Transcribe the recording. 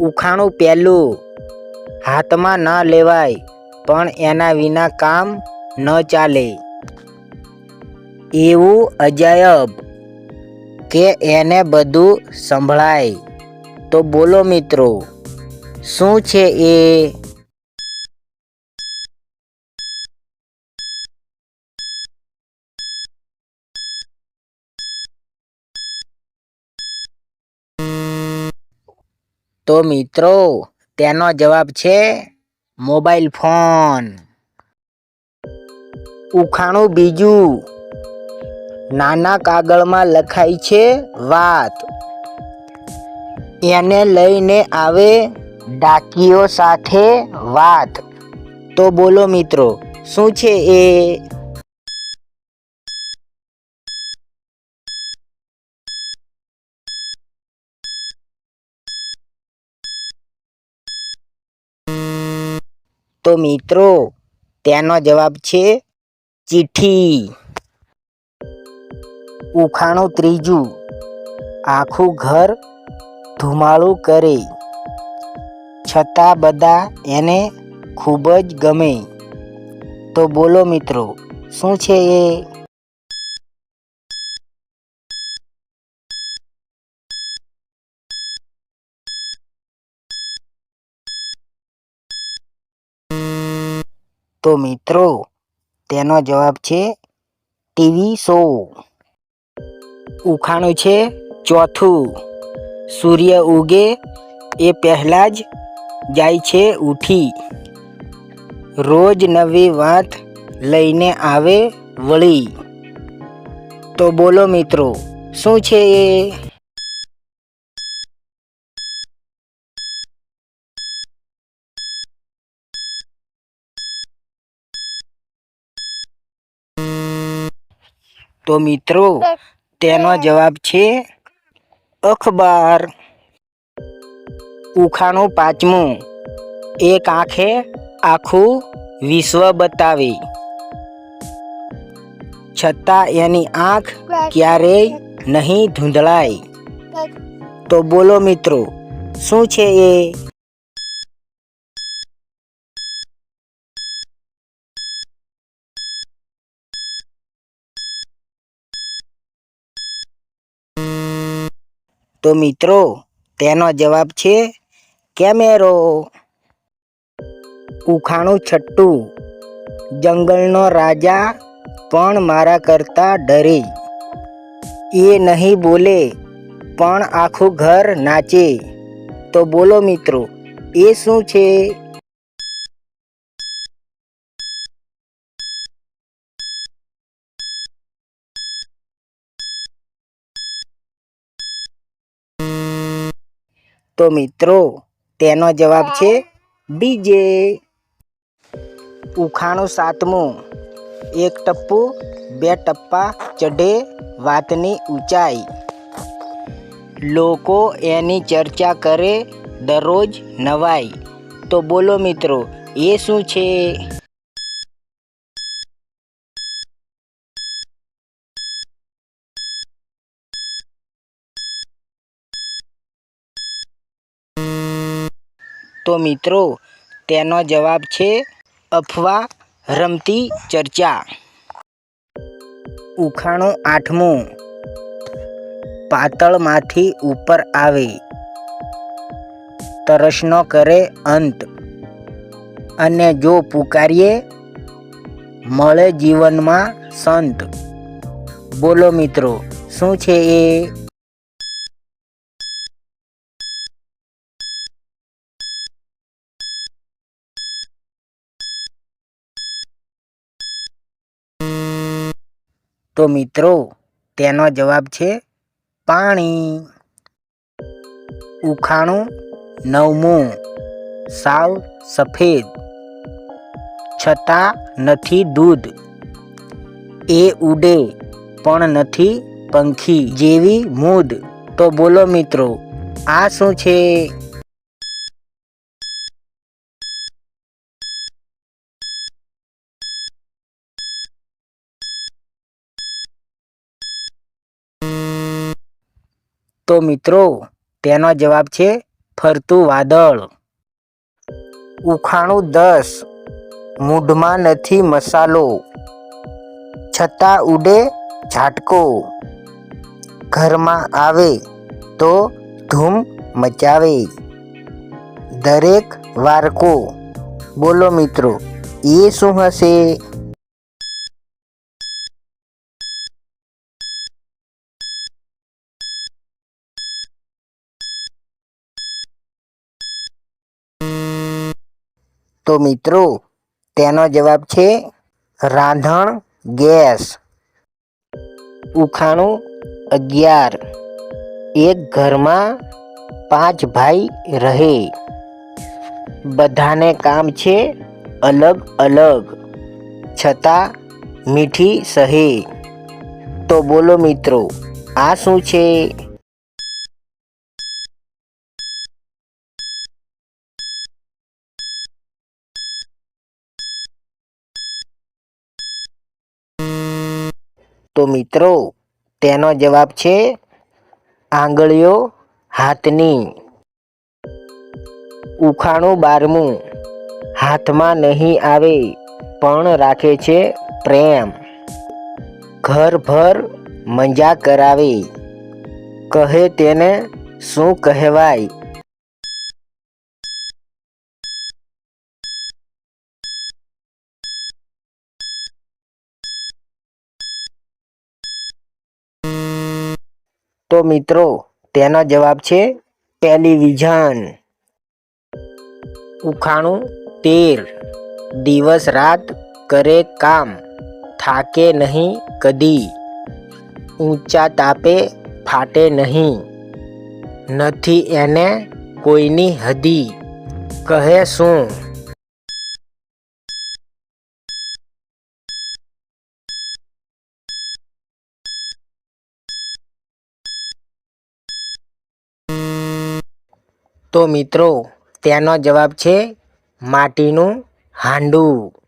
ઉખાણું પહેલું. હાથમાં ન લેવાય, પણ એના વિના કામ ન ચાલે. એવું અજાયબ કે એને બધું સંભળાય. તો બોલો મિત્રો, શું છે એ? તો મિત્રો, તેનો જવાબ છે મોબાઈલ ફોન. ઉખાણું બીજું. નાના કાગળમાં લખાય છે વાત. એને લઈને આવે ડાકીઓ સાથે વાત. તો બોલો મિત્રો, શું છે એ? તો મિત્રો તેનો જવાબ છે ચિઠ્ઠી. ઉખાણું ત્રીજું. આખું ઘર ધુમાડું કરે. છતાં બધા એને ખૂબ જ ગમે. તો બોલો મિત્રો, શું છે એ? તો મિત્રો, તેનો જવાબ છે ટીવી શો. ઉખાણું છે ચોથું. સૂર્ય ઉગે એ પહેલાં જ જાય છે ઉઠી. રોજ નવી વાત લઈને આવે વળી. તો બોલો મિત્રો, શું છે એ? તો મિત્રો, તેનો જવાબ છે અખબાર. ઉખાણું પાંચમું. એક આંખે આખું વિશ્વ બતાવે. છતાં એની આંખ ક્યારેય નહીં ધૂંધળાય. તો બોલો મિત્રો, શું છે એ? તો મિત્રો, તેનો જવાબ છે કેમેરો. ઉખાણું છઠ્ઠું જંગલનો રાજા પણ મારા કરતા ડરે. એ નહીં બોલે, પણ આખું ઘર નાચે. તો બોલો મિત્રો, એ શું છે? તો મિત્રો, તેનો જવાબ છે ડીજે. ઉખાણું સાતમું. એક ટપ્પુ, બે ટપ્પા ચઢે વાતની ઊંચાઈ. લોકો એની ચર્ચા કરે દરરોજ નવાઈ. તો બોલો મિત્રો, એ શું છે? તો મિત્રો, તેનો જવાબ છે અફવા, રમતી ચર્ચા. ઉખાણું આઠમું. પાતળમાંથી ઉપર આવે. તરસનો કરે અંત. અને જો પુકારીએ, મળે જીવનમાં સંત. બોલો મિત્રો, શું છે એ? તો મિત્રો, તેનો જવાબ છે પાણી. ઉખાણું નવમું, સાવ સફેદ. છતાં નથી દૂધ. એ ઉડે પણ નથી પંખી. જેવી મૂદ તો બોલો મિત્રો, આ શું છે? તો મિત્રો, તેનો જવાબ છે ફરતું વાદળ. ઉખાણું દસ. મૂઢમાં નથી મસાલો. છતાં ઉડે ઝાટકો. ઘરમાં આવે તો ધૂમ મચાવે. દરેક વારકો. બોલો મિત્રો, એ શું હશે? તો મિત્રો, તેનો જવાબ છે રાંધણ ગેસ. ઉખાણું અગિયાર. એક ઘરમાં પાંચ ભાઈ રહે. બધાને કામ છે અલગ અલગ. છતાં મીઠી સહે. તો બોલો મિત્રો, આ શું છે? તો મિત્રો, તેનો જવાબ છે આંગળીઓ હાથની. ઉખાણું બારમું. હાથમાં નહીં આવે, પણ રાખે છે પ્રેમ. ઘરભર મજા કરાવે. કહે તેને શું કહેવાય? તો મિત્રો, તેનો જવાબ છે ટેલિવિઝન. ઉખાણું તેર દિવસ રાત કરે કામ. થાકે નહીં કદી. ઊંચા તાપે ફાટે નહીં. નથી એને કોઈની હદી. કહે શું? તો મિત્રો તેનો જવાબ છે માટીનું હાંડું.